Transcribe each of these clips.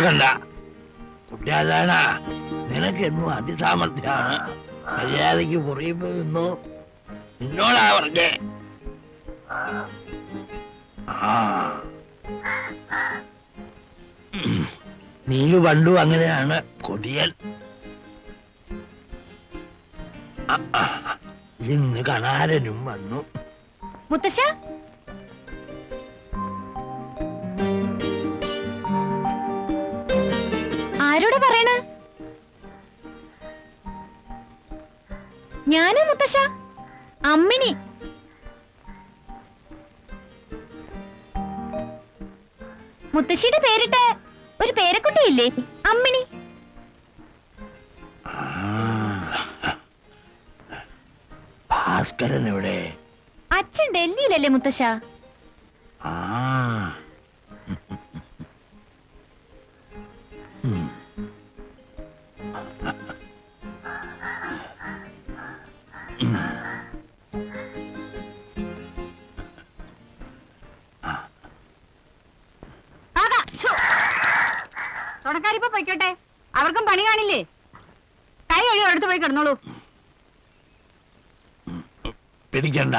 ഉണ്ടാക്കണ്ട. നിനക്ക് നിനക്കെന്നും അതിസാമർഥ്യമാണ്. മര്യാദയ്ക്ക് പുറയുമ്പോ നിന്നു. നിന്നോടാ പറഞ്ഞേ. ആ. നീ പണ്ടും അങ്ങനെയാണ് ആ. ഇന്ന് കണാരനും വന്നു. മുത്തശ്ശ ആരോടാ പറയണ? ഞാനും മുത്തശ്ശ. അമ്മിണി. മുത്തശ്ശിയുടെ പേരിട്ട് ഒരു പേരക്കുട്ടിയില്ലേ? അമ്മിണി. ഭാസ്കരൻ എവിടെ? അച്ഛൻ ഡൽഹിയിലല്ലേ മുത്തശ്ശ? ആ. തുടക്കാരിപ്പോ പൊയ്ക്കോട്ടെ? അവർക്കും പണി കാണില്ലേ? കൈ കഴിയോ അടുത്ത് പോയി കിടന്നോളൂ. പിടിക്കണ്ട.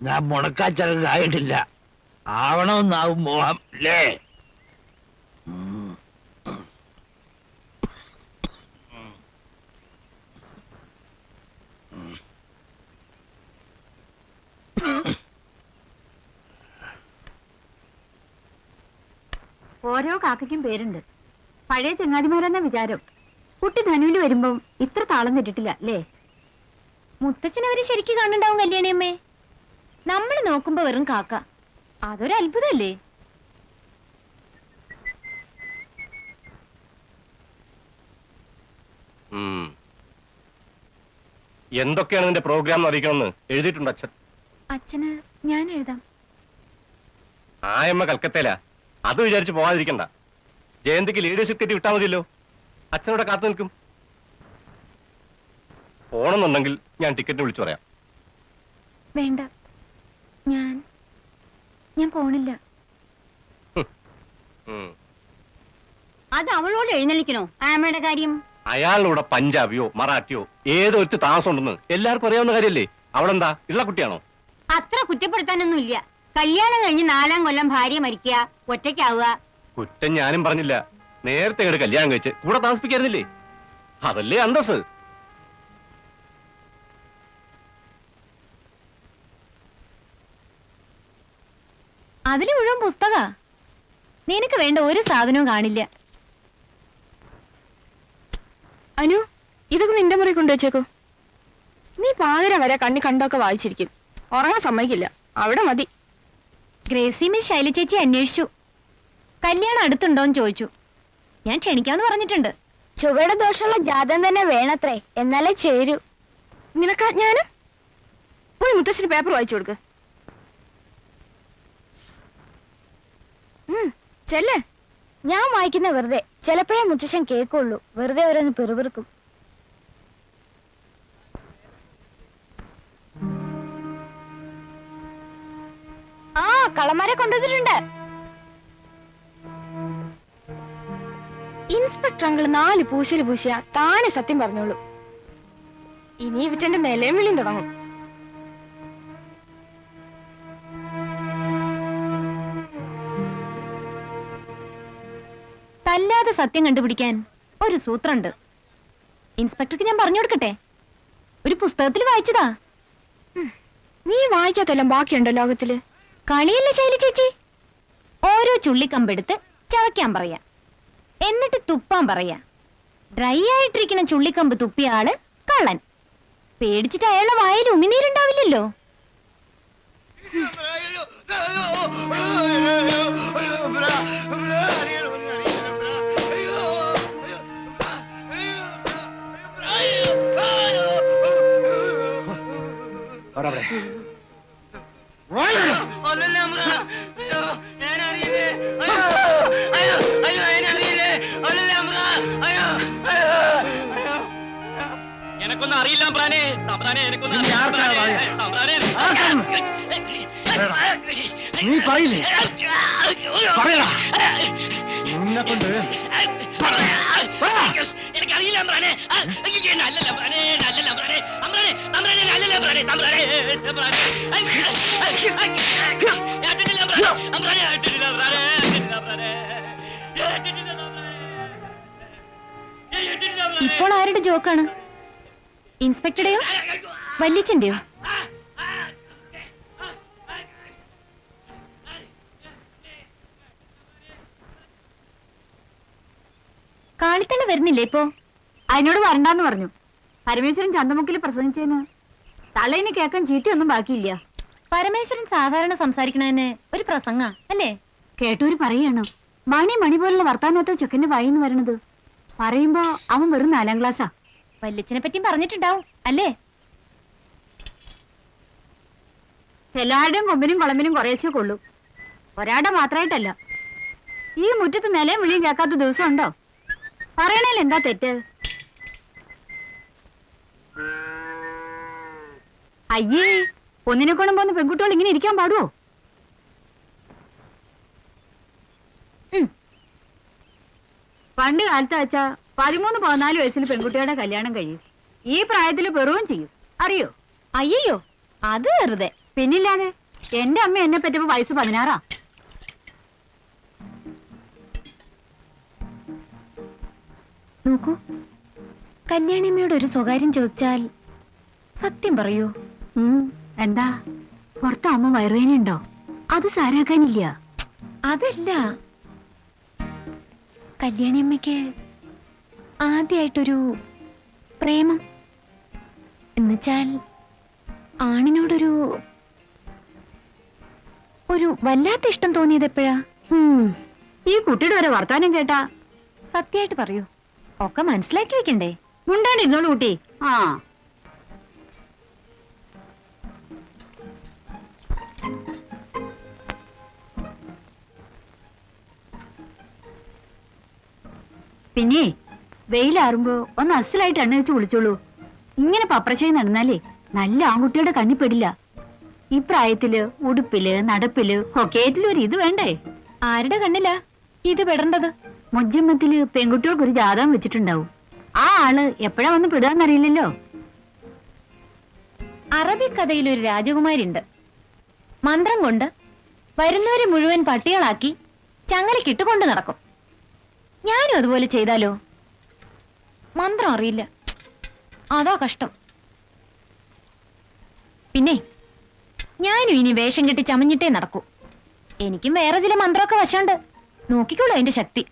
ഞാൻ മുടക്കാച്ചരകായിട്ടില്ല ആവണമെന്നാവും മോഹം അല്ലേ. ഓരോ കാക്കയ്ക്കും പേരുണ്ട്. പഴയ ചങ്ങാതിമാരെന്ന വിചാരം? കുട്ടി ധനുവിൽ വരുമ്പം ഇത്ര താളം തെറ്റിട്ടില്ല അല്ലേ? മുത്തച്ഛൻ അവർ ശരിക്കും കാണുണ്ടാവും കല്യാണിയമ്മേ. നമ്മൾ നോക്കുമ്പോ വെറും കാക്ക. അതൊരു അത്ഭുതല്ലേ? ഉം. എന്തൊക്കെയാണ് നിന്റെ പ്രോഗ്രാം എന്ന് അറിയിക്കണമെന്ന് എഴുതിയിട്ടുണ്ട് അച്ഛൻ. അച്ഛന് ഞാൻ എഴുതാം. ആയമ്മ കൽക്കത്തയിലാ. അത് വിചാരിച്ച് പോകാതിരിക്കണ്ട ജയന്തിക്ക് ലീഡേഴ്ഷിപ്പ് കിട്ടി വിട്ടാൽ മതിയല്ലോ. അച്ഛനോടെ കാത്തു നിൽക്കും. പോണമെന്നുണ്ടെങ്കിൽ ഞാൻ ടിക്കറ്റ് വിളിച്ചു പറയാം. വേണ്ട. ഞാൻ ഞാൻ പോണില്ല. അത് അവളോട് എഴുന്നള്ളിക്കണോ? ആമയുടെ കാര്യം? അയാളുടെ പഞ്ചാബിയോ മറാഠിയോ ഏതോ ഒരു താമസം ഉണ്ടെന്ന് എല്ലാവർക്കും അറിയാവുന്ന കാര്യല്ലേ അവളെന്താ? ഉള്ള കുട്ടിയാണോ? അത്ര കുറ്റപ്പെടുത്താനൊന്നും ഇല്ല കല്യാണം കഴിഞ്ഞ് നാലാം കൊല്ലം ഭാര്യ മരിക്കുക ഒറ്റയ്ക്കാവുക കുറ്റം ഞാനും പറഞ്ഞില്ല. നേരത്തെ ഇങ്ങോട്ട് കല്യാണം കഴിച്ച് കൂടെ താമസിപ്പിക്കായിരുന്നില്ലേ? അതല്ലേ അന്തസ് അതിൽ മുഴുവൻ പുസ്തക. നിനക്ക് വേണ്ട ഒരു സാധനവും കാണില്ല. അനു ഇതൊക്കെ നിന്റെ മുറി കൊണ്ടുവച്ചേക്കോ നീ പാതിര വരെ കണ്ണി കണ്ടൊക്കെ വായിച്ചിരിക്കും. ഉറങ്ങാൻ സമ്മതിക്കില്ല. അവിടെ മതി. ഗ്രേസിമി മിസ് ശൈല ചേച്ചി അന്വേഷിച്ചു. കല്യാണം അടുത്തുണ്ടോന്ന് ചോദിച്ചു. ഞാൻ ക്ഷണിക്കാന്ന് പറഞ്ഞിട്ടുണ്ട്. ചുവയുടെ ദോഷമുള്ള ജാതം തന്നെ വേണത്രേ. എന്നാലേ ചേരൂ. നിനക്ക് ഞാനും? പോയി മുത്തശ്ശിന് പേപ്പർ വായിച്ചു കൊടുക്ക്. ചെല്ലേ. ഞാൻ വായിക്കുന്ന വെറുതെ. ചിലപ്പോഴേ മുത്തശ്ശൻ കേൾക്കുള്ളൂ. വെറുതെ ഓരോന്ന് പെറുപിറുക്കും. ആ കളമാരെ കൊണ്ടുവന്നിട്ടുണ്ട്. ഇൻസ്പെക്ടർ അങ്കിൾ നാല് പൂശൽ പൂശിയ. താനെ സത്യം പറഞ്ഞോളൂ. ഇനി ഇവറ്റന്റെ നിലയും വിളിയും തുടങ്ങും. തല്ലാതെ സത്യം കണ്ടുപിടിക്കാൻ ഒരു സൂത്രമുണ്ട് ഇൻസ്പെക്ടർക്ക് ഞാൻ പറഞ്ഞു കൊടുക്കട്ടെ? ഒരു പുസ്തകത്തിൽ വായിച്ചതാ. നീ വായിക്കാത്തെല്ലാം ബാക്കിയുണ്ടോ ലോകത്തിൽ? കളിയല്ല ശൈലി ചേച്ചി? ഓരോ ചുള്ളിക്കമ്പെടുത്ത് ചവയ്ക്കാൻ പറയാ. എന്നിട്ട് തുപ്പാൻ പറയാ. ഡ്രൈ ആയിട്ടിരിക്കുന്ന ചുള്ളിക്കമ്പ് തുപ്പിയ ആൾ കള്ളൻ. പേടിച്ചിട്ട് അയാളെ വായിൽ ഉമിനീരുണ്ടാവില്ലല്ലോ. എനക്കൊന്നും അറിയില്ല പ്രാനെ തമ്പ്രാനെ എനക്കൊന്നും നീ തമ്പ്രാനെ. നീ പറയില്ലേ? നിന്നെ കൊണ്ട് എനിക്കറിയില്ല തമ്പ്രാനെ തമ്പ്രാനെ ഇപ്പോൾ ആരുടെ ജോക്കാണ്? ഇൻസ്പെക്ടറുടെയോ വല്യച്ഛന്റെയോ കാളിത്തണ്ണ വരുന്നില്ലേ ഇപ്പോ? അതിനോട് വരണ്ടാന്ന് പറഞ്ഞു. പരമേശ്വരൻ ചന്തമുക്കിൽ പ്രസംഗിച്ചതിന് തള്ളേന് കേൾക്കാൻ ചീറ്റൊന്നും ബാക്കിയില്ല. പരമേശ്വരൻ സാധാരണ സംസാരിക്കണതിന് ഒരു പ്രസംഗ അല്ലേ? കേട്ടൂര് പറയണോ മണി മണി പോലുള്ള വർത്താനത്തെ ചെക്കന്റെ വായിന്ന് വരണത്. പറയുമ്പോ അവൻ വെറും നാലാം ക്ലാസ്സാ. വല്യച്ഛനെ പറ്റിയും പറഞ്ഞിട്ടുണ്ടാവും അല്ലേ? എല്ലാവരുടെയും കൊമ്പിനും കുളമ്പിനും കുറേശ്ശേ കൊള്ളു. ഒരാടെ മാത്രമായിട്ടല്ല ഈ മുറ്റത്ത് നിലയും വിളിയും കേൾക്കാത്ത ദിവസം ഉണ്ടോ? പറയണേൽ എന്താ തെറ്റ്? അയ്യേ ഒന്നിനെ കൊണ്ടും പോകുന്ന പെൺകുട്ടികൾ ഇങ്ങനെ ഇരിക്കാൻ പാടുവോ? പണ്ട് കാലത്ത് വെച്ചാ പതിമൂന്ന് പതിനാല് വയസ്സിൽ പെൺകുട്ടിയുടെ കല്യാണം കഴിയും. ഈ പ്രായത്തിൽ പെറുവും ചെയ്യും. അറിയോ? അയ്യോ അത് വെറുതെ. പിന്നില്ലാതെ. എന്റെ അമ്മ എന്നെ പറ്റിയപ്പോ വയസ്സ് പതിനാറാ. നോക്കൂ. കല്യാണിയമ്മയോട് ഒരു സ്വകാര്യം ചോദിച്ചാൽ സത്യം പറയൂ. എന്താ? പുറത്ത് അമ്മ വയറുവേനുണ്ടോ അത് സാരാക്കാനില്ല അതല്ല. കല്യാണിയമ്മയ്ക്ക് ആദ്യമായിട്ടൊരു പ്രേമം. എന്നുവെച്ചാൽ ആണിനോടൊരു ഒരു വല്ലാത്ത ഇഷ്ടം തോന്നിയത് എപ്പോഴാ? ഈ കുട്ടിയുടെ വരെ വർത്താനം കേട്ടാ? സത്യമായിട്ട് പറയൂ. ഒക്കെ മനസ്സിലാക്കി വെക്കണ്ടേ? മുണ്ടാണ്ടിരുന്നോളൂ കുട്ടി. ആ. പിന്നെ വെയിലാറുമ്പോ ഒന്ന് അസലായിട്ട് എണ്ണ വെച്ച് വിളിച്ചോളൂ ഇങ്ങനെ പപ്രശായി നടന്നാലേ നല്ല ആൺകുട്ടിയുടെ കണ്ണിപ്പെടില്ല ഈ പ്രായത്തിൽ ഉടുപ്പിൽ നടപ്പിൽ ഒക്കേറ്റിലും ഒരു ഇത് വേണ്ടേ? ആരുടെ കണ്ണില ഇത് പെടേണ്ടത്? മുജ്ജമ്മത്തിൽ പെൺകുട്ടികൾക്ക് ഒരു ജാതകം വെച്ചിട്ടുണ്ടാവും. ആ ആൾ എപ്പോഴാ വന്ന് അറബി അറബിക്കഥയിൽ ഒരു രാജകുമാരി ഉണ്ട് മന്ത്രം കൊണ്ട് വരുന്നവരെ മുഴുവൻ പട്ടികളാക്കി ചങ്ങലക്കിട്ട് കൊണ്ടു നടക്കും. ഞാനും അതുപോലെ ചെയ്താലോ? മന്ത്രം അറിയില്ല. അതാ കഷ്ടം. പിന്നെ ഞാനും ഇനി വേഷം കെട്ടി ചമഞ്ഞിട്ടേ നടക്കൂ. എനിക്കും വേറെ ചില മന്ത്രമൊക്കെ വശമുണ്ട്. നോക്കിക്കോളൂ അതിന്റെ ശക്തി.